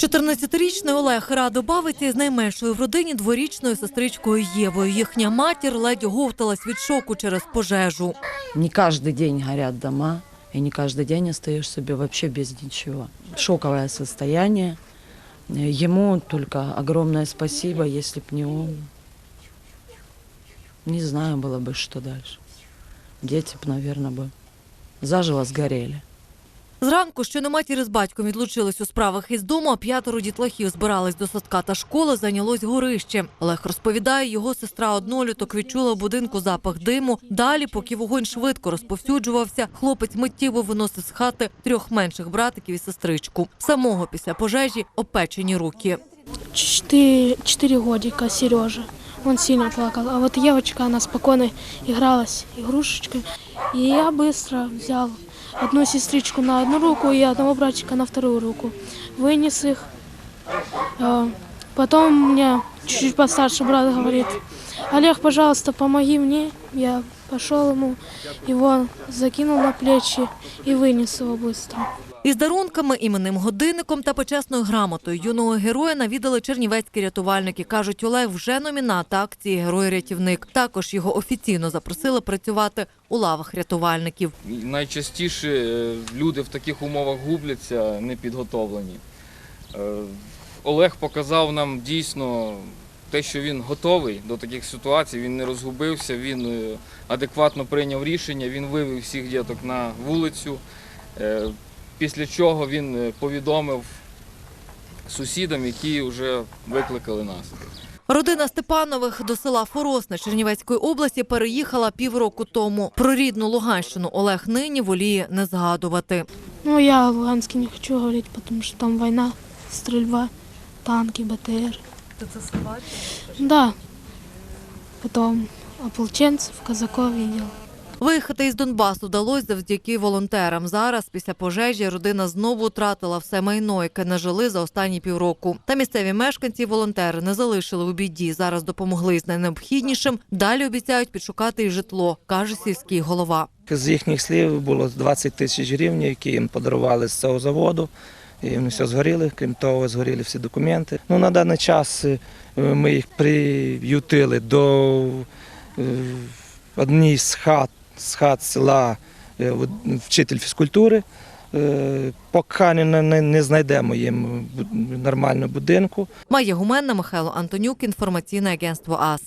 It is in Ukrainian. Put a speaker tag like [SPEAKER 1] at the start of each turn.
[SPEAKER 1] 14-річний Олег радо бавиться із найменшою в родині дворічною сестричкою Євою. Їхня матір ледь оговталась від шоку через пожежу.
[SPEAKER 2] Не каждый день горят дома, и не каждый день остаешь себе вообще без ничего. Шоковое состояние. Э, Ему только огромное спасибо, если б не он. Не знаю было бы, что дальше. Дети б, наверное, бы заживо сгорели.
[SPEAKER 1] Зранку, що на матір з батьком відлучились у справах із дому, а п'ятеро дітлахів збирались до садка та школи, зайнялось горище. Олег розповідає, його сестра одноліток відчула в будинку запах диму. Далі, поки вогонь швидко розповсюджувався, хлопець миттєво виносив з хати трьох менших братиків і сестричку. Самого після пожежі опечені руки.
[SPEAKER 3] четыре, четыре годика Сережа. Он сильно плакал. А вот девочка, она спокойно игралась игрушечкой. И я быстро взял одну сестричку на одну руку и одного братчика на вторую руку. Вынес их. Потом мне чуть-чуть постарше брат говорит, Олег, пожалуйста, помоги мне. Я пошел ему, его закинул на плечи и вынес его быстро.
[SPEAKER 1] Із дарунками, іменним годинником та почесною грамотою юного героя навідали чернівецькі рятувальники. кажуть, Олег вже номінат акції Герой-рятівник. Також його офіційно запросили працювати у лавах рятувальників.
[SPEAKER 4] Найчастіше е, люди в таких умовах губляться непідготовлені. Е, Олег показав нам дійсно те, що він готовий до таких ситуацій, він не розгубився, він е, адекватно прийняв рішення, він вивів всіх діток на вулицю. Е, Після чого він е, повідомив сусідам, які вже викликали нас.
[SPEAKER 1] Родина Степанових до села Форосне Чернівецької області переїхала півроку тому. Про рідну Луганщину Олег нині воліє не згадувати.
[SPEAKER 3] Ну, я о Луганске не хочу говорить, потому что там война, стрельба, танки, БТР. Да. Потом ополченцев, казаков видел.
[SPEAKER 1] Виїхати із Донбасу вдалося завдяки волонтерам. Зараз, після пожежі, родина знову втратила все майно, яке нажили за останні півроку. Та місцеві мешканці і волонтери не залишили у біді. Зараз допомогли з найнеобхіднішим. Далі обіцяють підшукати і житло, каже сільський голова.
[SPEAKER 5] З їхніх слів було 20 тисяч гривень, які їм подарували з цього заводу. І вони все згоріли, крім того, згоріли всі документи. Ну, на даний час е, ми їх приютили до е, однієї з хат, з хат села е, вчитель фізкультури. Поки не, не, не знайдемо їм нормального будинку.
[SPEAKER 1] Має гуменна Михайло Антонюк, інформаційне агентство АС.